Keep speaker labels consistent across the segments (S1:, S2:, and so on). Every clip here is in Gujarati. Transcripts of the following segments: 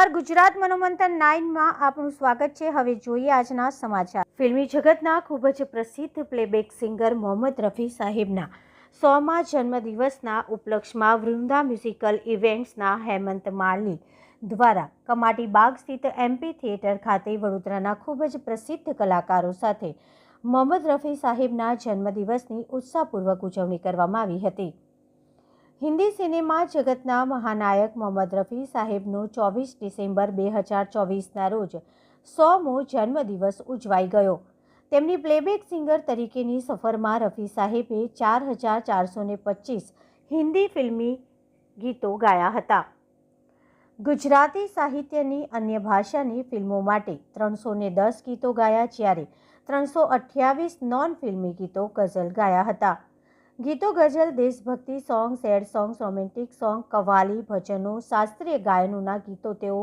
S1: નમસ્કાર. ગુજરાત મનોમંથન નાઇનમાં આપનું સ્વાગત છે. હવે જોઈએ આજના સમાચાર. ફિલ્મી જગતના ખૂબ જ પ્રસિદ્ધ પ્લેબેક સિંગર મોહમ્મદ રફી સાહેબના સોમા જન્મદિવસના ઉપલક્ષમાં વૃંદા મ્યુઝિકલ ઇવેન્ટ્સના હેમંત માળની દ્વારા કમાટી બાગ સ્થિત એમપી થિયેટર ખાતે વડોદરાના ખૂબ જ પ્રસિદ્ધ કલાકારો સાથે મોહમ્મદ રફી સાહેબના જન્મદિવસની ઉત્સાહપૂર્વક ઉજવણી કરવામાં આવી હતી. હિન્દી સિનેમા જગતના મહાનાયક મોહમ્મદ રફી સાહેબનો ચોવીસ ડિસેમ્બર બે હજાર ચોવીસના રોજ સોમો જન્મદિવસ ઉજવાઈ ગયો. તેમની પ્લેબેક સિંગર તરીકેની સફરમાં રફી સાહેબે ચાર હજાર ચારસો ને પચીસ હિન્દી ફિલ્મી ગીતો ગાયા હતા. ગુજરાતી સાહિત્યની અન્ય ભાષાની ફિલ્મો માટે ત્રણસો ને દસ ગીતો ગાયા, જ્યારે ત્રણસો અઠ્યાવીસ નોન ફિલ્મી ગીતો ગઝલ ગાયા હતા. ગીતો, ગઝલ, દેશભક્તિ, song, sad song, romantic song, qawwali, ભજનો, શાસ્ત્રીય ગાયનોના ગીતો તેઓ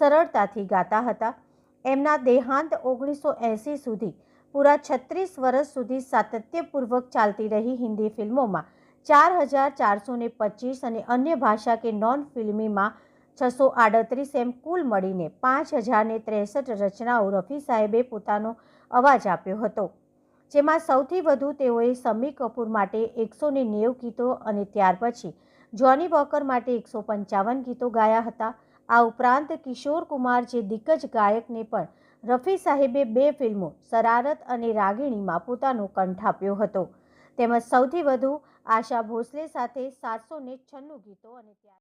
S1: સરળતાથી ગાતા હતા. એમના દેહાંત ઓગણીસો એંસી સુધી, પૂરા છત્રીસ વર્ષ સુધી સાતત્યપૂર્વક ચાલતી રહી હિન્દી ફિલ્મોમાં. ચાર હજાર ચારસો ને પચીસ અને અન્ય ભાષા કે નોન ફિલ્મીમાં છસો આડત્રીસ એમ કુલ મળીને પાંચ હજારને ત્રેસઠ રચનાઓ રફી સાહેબે પોતાનો અવાજ આપ્યો હતો. જેમાં સૌથી વધુ તેઓએ સમી કપૂર માટે એકસો ને નેવું ગીતો અને ત્યાર પછી જોની વોકર માટે એકસો પંચાવન ગીતો ગાયા હતા. આ ઉપરાંત કિશોર કુમાર જે દિગ્ગજ ગાયકને પણ રફી સાહેબે બે ફિલ્મો, શરારત અને રાગીણીમાં પોતાનો કંઠ આપ્યો હતો. તેમજ સૌથી વધુ આશા ભોસલે સાથે સાતસો ને છન્નું ગીતો અને ત્યાર